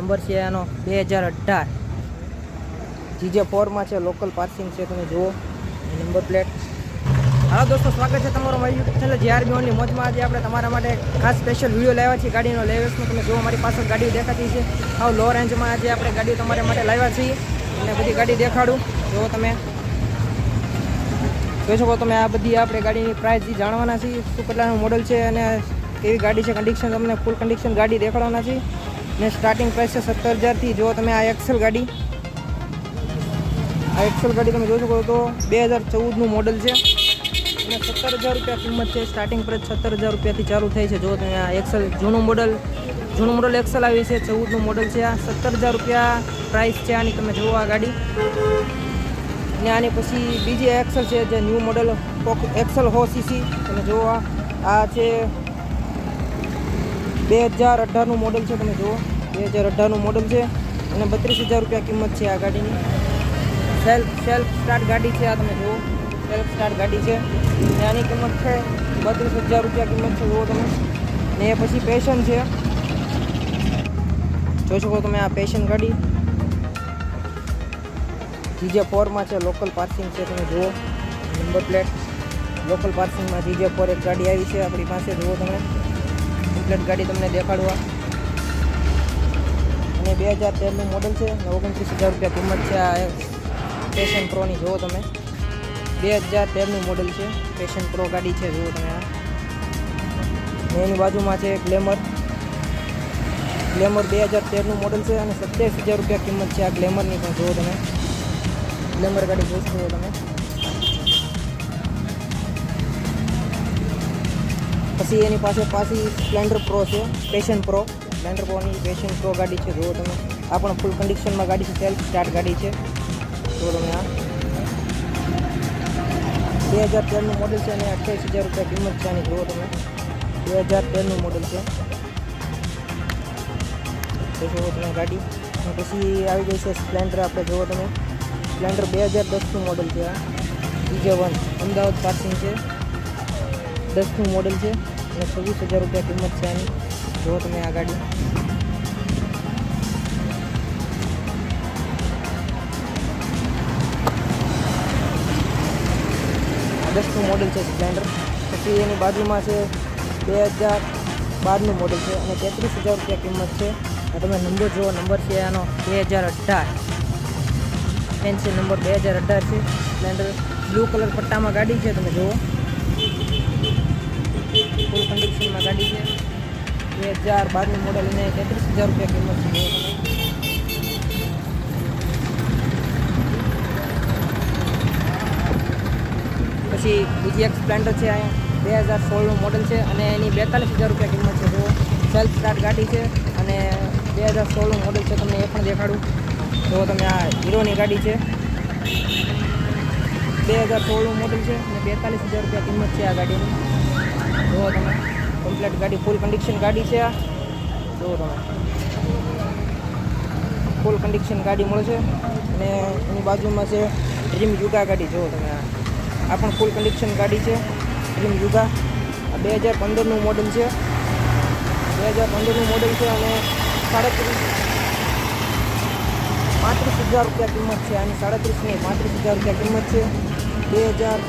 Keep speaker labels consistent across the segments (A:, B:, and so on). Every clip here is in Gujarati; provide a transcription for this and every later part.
A: નંબર છે એનો બે હજાર અઢાર. જીજે ફોરમાં છે લોકલ પાર્સિંગ છે, તમે જુઓ. નંબર પ્લેટ હાલો દોસ્તો, સ્વાગત છે તમારો મારી YouTube channel GR B only મોજમાં. આજે આપણે તમારા માટે ખાસ સ્પેશિયલ વીડિયો લાવ્યા છીએ. ગાડીનો લેવેસનો તમે જુઓ મારી પાસે ગાડીઓ દેખાતી છે. હાવ લો રેન્જમાં આજે આપણે ગાડીઓ તમારા માટે લાવ્યા છીએ. અને બધી ગાડી દેખાડું. જુઓ તમે. જોઈ શકો તમે આ બધી આપણે ગાડીની પ્રાઇસ જાણવાના છીએ. શું કેટલાનું મોડલ છે અને કેવી ગાડી છે કન્ડિશન તમને ફૂલ કન્ડિશન ગાડી દેખાડવાના છીએ. ને સ્ટાર્ટિંગ પ્રાઇસ છે સત્તર હજારથી. જો તમે આ એક્સેલ ગાડી. આ એક્સેલ ગાડી તમે જોઈ શકો તો બે હજાર ચૌદનું મોડલ છે. અને સત્તર હજાર રૂપિયા કિંમત છે. સ્ટાર્ટિંગ પ્રાઇસ સત્તર હજાર રૂપિયાથી ચાલુ થાય છે. જો તમે આ એક્સેલ જૂનું મોડલ જૂનું મોડલ એક્સેલ આવી છે. ચૌદનું મોડલ છે. આ સત્તર હજાર રૂપિયા પ્રાઇસ છે આની. તમે જુઓ આ ગાડી. ને આની પછી બીજી એક્સેલ છે જે ન્યૂ મોડલ એક્સેલ હો સીસી તમે જુઓ આ છે બે હજાર અઢારનું મોડલ છે, તમે જુઓ. બે હજાર અઢારનું મોડલ છે અને બત્રીસ હજાર રૂપિયા કિંમત છે આ ગાડીની. સેલ્ફ સેલ્ફ સ્ટાર્ટ ગાડી છે આ, તમે જુઓ. સેલ્ફ સ્ટાર્ટ ગાડી છે. અને આની કિંમત છે બત્રીસ હજાર રૂપિયા કિંમત છે, જુઓ તમે. ને એ પછી પેશન છે. જોઈ શકો તમે આ પેશન ગાડી. જીજે ફોરમાં છે લોકલ પાર્સિંગ છે, તમે જુઓ. નંબર પ્લેટ લોકલ પાર્સિંગમાં જીજે ફોર એક ગાડી આવી છે આપણી પાસે, જુઓ તમે. કમ્પ્લેટ ગાડી તમને દેખાડવા. અને બે હજાર તેરનું મોડલ છે. ઓગણત્રીસ હજાર રૂપિયા કિંમત છે. આ પેશન પ્રોની જુઓ તમે. બે હજાર તેરનું મોડલ છે. પેશન પ્રો ગાડી છે, જુઓ તમે આ. એની બાજુમાં છે ગ્લેમર ગ્લેમર બે હજાર તેરનું મોડલ છે અને સત્યાવીસ હજાર રૂપિયા કિંમત છે આ ગ્લેમરની પણ જુઓ તમે. ગ્લેમર ગાડી જોઈ શકો તમે. પછી એની પાસે પાછી સ્પ્લેન્ડર પ્રો છે પેશન પ્રો સ્પ્લેન્ડર પ્રોની પેશન પ્રો ગાડી છે, જુઓ તમે. આ પણ ફૂલ કન્ડિશનમાં ગાડી છે સેલ્ફ સ્ટાર્ટ ગાડી છે. જુઓ તમે આ. બે હજાર તેરનું મોડલ છે અને અઠ્યાવીસ હજાર રૂપિયા કિંમત છે આની, જુઓ તમે. બે હજાર તેરનું મોડલ છે. શકો તમે ગાડી. અને પછી આવી ગઈ છે સ્પ્લેન્ડર આપણે, જુઓ તમે. સ્પ્લેન્ડર બે હજાર દસનું મોડલ છે આ. બીજે વન, અમદાવાદ પાર્સિંગ છે. દસનું મોડેલ છે અને છવ્વીસ હજાર રૂપિયા કિંમત છે આની. જુઓ તમે આ ગાડી દસનું મોડલ છે સ્પ્લેન્ડર. પછી એની બાજુમાં છે બે હજાર બારનું મોડલ છે અને તેત્રીસ હજાર રૂપિયા કિંમત છે. અને તમે નંબર જુઓ નંબર છે આનો બે હજાર અઢાર. ફેન્સી નંબર બે હજાર અઢાર છે. સ્પ્લેન્ડર બ્લુ કલર પટ્ટામાં ગાડી છે, તમે જુઓ ફૂલ કન્ડિશનમાં ગાડી છે. બે હજાર બારનું મોડલ અને તેત્રીસ હજાર રૂપિયા કિંમત છે. પછી બીજી એક સ્પ્લેન્ડર છે અહીંયા. બે હજાર સોળનું મોડલ છે અને એની બેતાલીસ હજાર રૂપિયા કિંમત છે. તો સેલ્ફ સ્ટાર્ટ ગાડી છે અને બે હજાર સોળનું મોડલ છે, તમને એ પણ દેખાડું. તો તમે આ હીરોની ગાડી છે. બે હજાર સોળનું મોડલ છે અને બેતાલીસ હજાર રૂપિયા કિંમત છે આ ગાડીની. જુઓ તમે. કમ્પ્લેટ ગાડી ફૂલ કન્ડિશન ગાડી છે આ. જુઓ તમે. ફૂલ કન્ડિશન ગાડી મળે છે. અને એની બાજુમાં છે ડ્રીમ યુગા ગાડી, જુઓ તમે આ. પણ ફૂલ કન્ડિશન ગાડી છે. ડ્રીમ યુગા આ બે હજાર પંદરનું મોડલ છે. બે હજાર પંદરનું મોડલ છે અને સાડત્રીસ પાંત્રીસ હજાર રૂપિયા કિંમત છે. આની સાડત્રીસ પાંત્રીસ હજાર રૂપિયા કિંમત છે. બે હજાર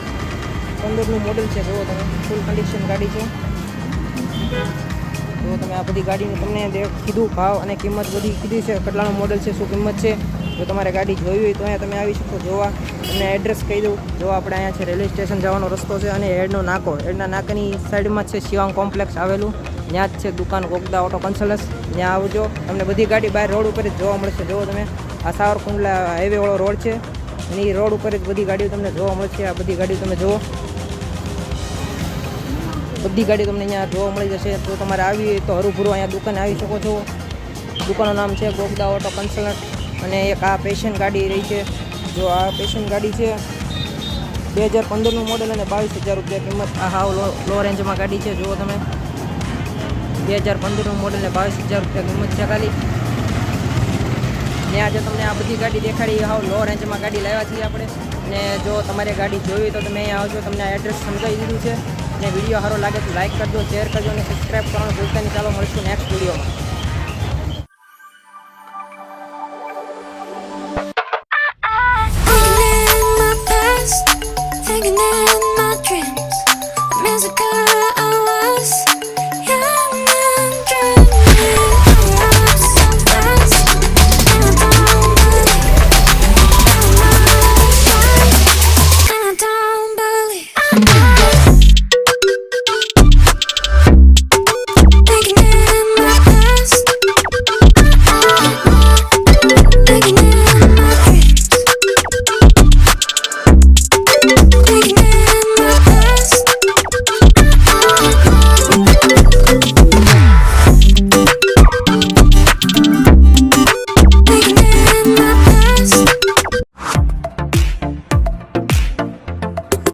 A: પંદરનું મોડલ છે. જુઓ તમે ફૂલ કન્ડિશન ગાડી છે. જો તમે, આ બધી ગાડીનું તમને કીધું ભાવ અને કિંમત બધી કીધી છે. કેટલાનું મોડલ છે, શું કિંમત છે. જો તમારે ગાડી જોવી હોય તો અહીંયા તમે આવી શકો. જોવા, તમને એડ્રેસ કહી દઉં. જો આપણે અહીંયા છે, રેલવે સ્ટેશન જવાનો રસ્તો છે અને હેડનો નાકો. હેડના નાકાની સાઈડમાં જ છે, શિવાંગ કોમ્પ્લેક્સ આવેલું. ત્યાં જ છે દુકાન ગોગદા ઓટો કન્સલ્ટન્સ ત્યાં આવજો. તમને બધી ગાડી બહાર રોડ ઉપર જ જોવા મળશે. જુઓ તમે, આ સાવરકુંડલા હાઈવેવાળો રોડ છે. એની રોડ ઉપર જ બધી ગાડીઓ તમને જોવા મળશે. આ બધી ગાડીઓ તમે જુઓ. બધી ગાડી તમને અહીંયા જોવા મળી જશે. તો તમારે આવી હોય તો હરુભરું અહીંયા દુકાને આવી શકો છો. દુકાનનું નામ છે ગોગદા ઓટો કન્સલ્ટ અને એક આ પેશન ગાડી રહી છે. જો આ પેશન ગાડી છે, બે હજાર પંદરનું મોડલ અને બાવીસ હજાર રૂપિયા કિંમત. આ હાવ લો રેન્જમાં ગાડી છે, જુઓ તમે. બે હજાર પંદરનું મોડલ અને બાવીસ હજાર રૂપિયા કિંમત છે ખાલી. ને આજે તમને આ બધી ગાડી દેખાડી, હાવ લો રેન્જમાં ગાડી લાવ્યા છીએ આપણે. ને જો તમારે ગાડી જોવી તો તમે અહીંયા આવજો. તમને આ એડ્રેસ સમજાવી દીધું છે. ને વીડિયો સારો લાગે તો લાઇક કરજો શેર કરજો અને સબસ્ક્રાઈબ કરવાનું ભૂલતા નહીં. ચાલો, મળશું નેક્સ્ટ વિડીયોમાં.